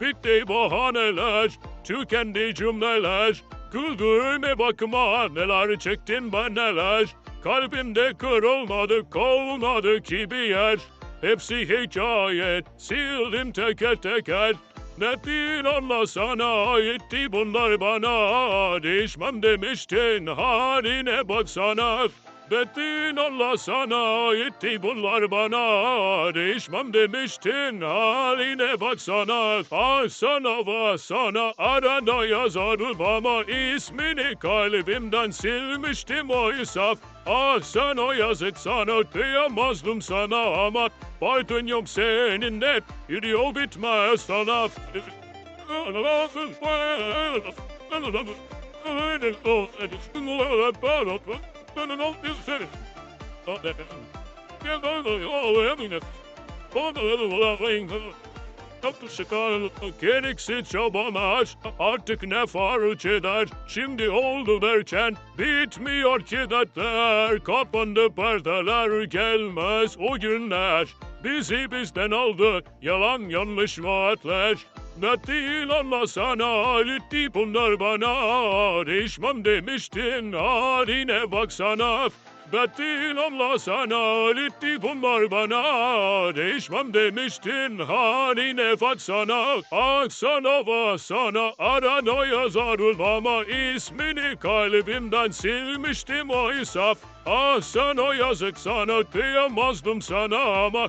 Bitti bahaneler, tükendi cümleler. Güldüğüme bakma neler çektin ben neler. Kalbimde kırılmadı kalmadı ki bir yer. Hepsi hikaye sildim teker teker. Netliğin anla sana aitti bunlar bana. Değişmem demiştin haline baksana. Netliğin Allah sana aitti bunlar bana. Değişmem demiştin haline baksana. Ah sana va sana arada yazarım ama ismini kalbimden silmiştim o isaf. Ah sana yazık sana kıyamazdım sana ama Baydın yok seninle yol bitmez sana. Gereksiz çabalaş artık ne fark eder? Şimdi oldu derken bitmiyor ki dertler. Kapandı perdeler gelmez. O günler Bizi bizden aldı. Yalan yanlış vaatler Net değil ama sana aitti bunlar bana. Değişmem demiştin haline baksana. Bet değil Allah sana aitti bunlar bana. Değişmem demiştin haline baksana. Aksana vasana arana yazarım ama ismini kalbimden silmiştim o isaf Ah sana yazık sana kıyamazdım sana ama